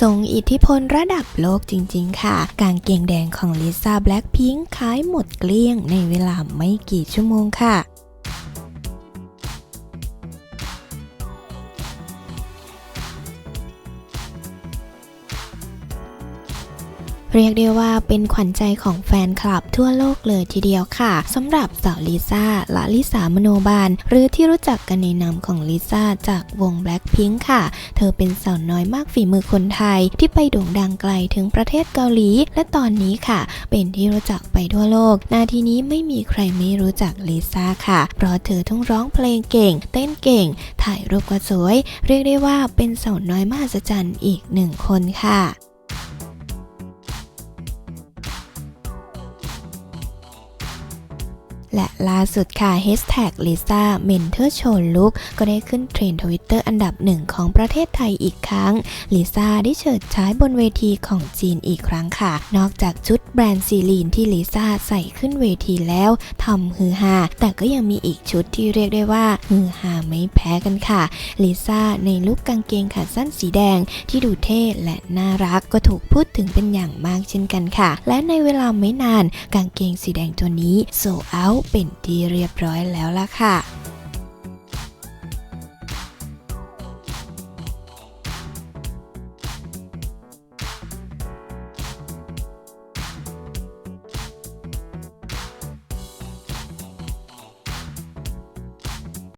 ทรงอิทธิพลระดับโลกจริง ๆ ค่ะ กางเกงแดงของลิซ่าแบล็คพิงค์ขายหมดเกลี้ยงในเวลาไม่กี่ชั่วโมงค่ะ เรียกได้ว่าเป็นขวัญใจของแฟนคลับทั่วโลกเลยทีเดียวค่ะสำหรับสาวลิซ่าละลิสามโนบาล หรือที่รู้จักกันในนามของลิซ่าจากวง Blackpink ค่ะ เธอเป็นสาวน้อยมากฝีมือคนไทย ที่ไปโด่งดังไกลถึงประเทศเกาหลี และตอนนี้ค่ะ เป็นที่รู้จักไปทั่วโลก นาทีนี้ไม่มีใครไม่รู้จักลิซ่าค่ะ เพราะเธอทั้งร้องเพลงเก่ง เต้นเก่ง ถ่ายรูปก็สวย เรียกได้ว่าเป็นสาวน้อยมหัศจรรย์อีกหนึ่งคนค่ะ และล่าสุดค่ะ Hashtag Lisa Mentor Show Look ก็ได้ขึ้นเทรนด์ทวิตเตอร์อันดับหนึ่งของประเทศไทยอีกครั้งลิซ่าได้เฉิดฉายบนเวทีของจีนอีกครั้งค่ะ นอกจากชุดแบรนด์ซีลีนที่ลิซ่าใส่ขึ้นเวทีแล้วทำฮือฮาแต่ก็ยังมีอีกชุดที่เรียกได้ว่าฮือฮาไม่แพ้กันค่ะลิซ่าในลุคกางเกงขาสั้นสีแดงที่ดูเท่และน่ารักก็ถูกพูดถึงเป็นอย่างมากเช่นกันค่ะ และในเวลาไม่นานกางเกงสีแดงตัวนี้โซเอาเป็นที่เรียบร้อยแล้วล่ะค่ะ